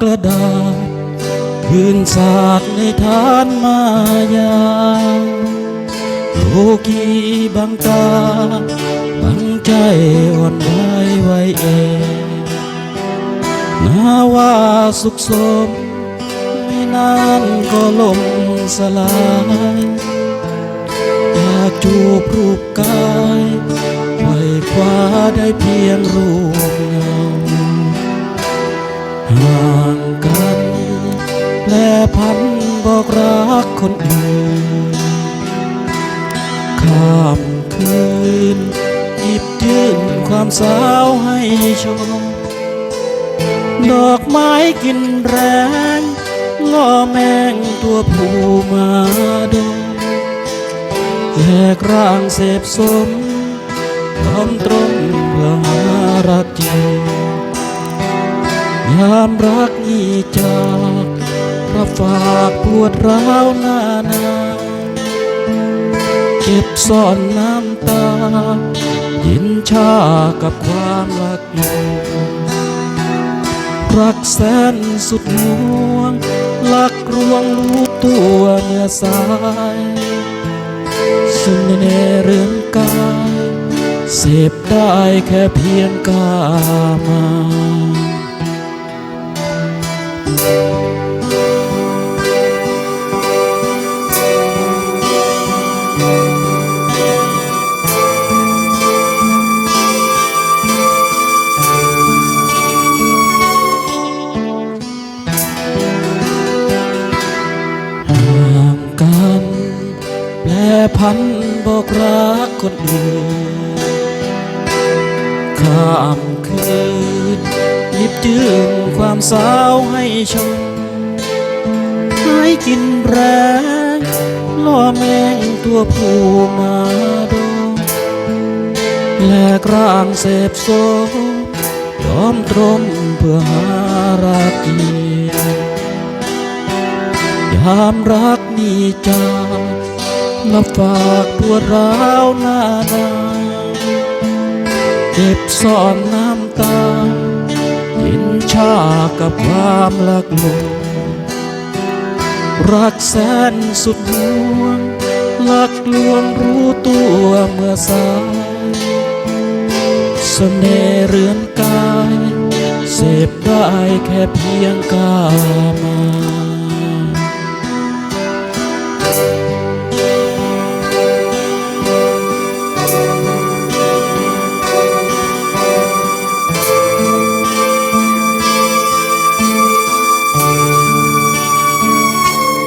กระดาษ คืนสาดในทานมายาโลกีบังตา บังใจอ่อนไหวไว้เองนาว่าสุขสม ไม่นานก็ล่มสลายอยากจูบรูปกายไว้คว้าได้เพียงรูป ห่างกันแปลพันบอกรักคนอื่นข้ามคืนหยิบยื่นความสาวให้ชม ดอกไม้กินแรงล่อแมงตัวผู้มาดมแหกร่างเสพสมยอมตรงเพื่อหารักจริง ยามรักนี้จากรับฝากปวดร้าวนานาเก็บซ่อนน้ำตา ยินชากับความรักหนูรักแสนสุดห่วงลักรวงรู้ตัวเมื่อสายสุนในเรือนกาย เสพได้แค่เพียงกามา พันบอกรักคนอื่นข้ามคืนยิบยื่นความสาวให้ชมให้กินแรงล่อแมงตัวผู้มาดมแลกร่างเสพโซยอมตรมเพื่อหารักเดียยามรักนี้จาก มาฝากปวร้าวหน้าหนาเก็บซ่อนน้ำตาเห็นชากับความรักลงรักแสนสุดห่วงลักลวงรู้ตัวเมื่อสายเสน่ห์เรือนกาย เสพได้แค่เพียงกามา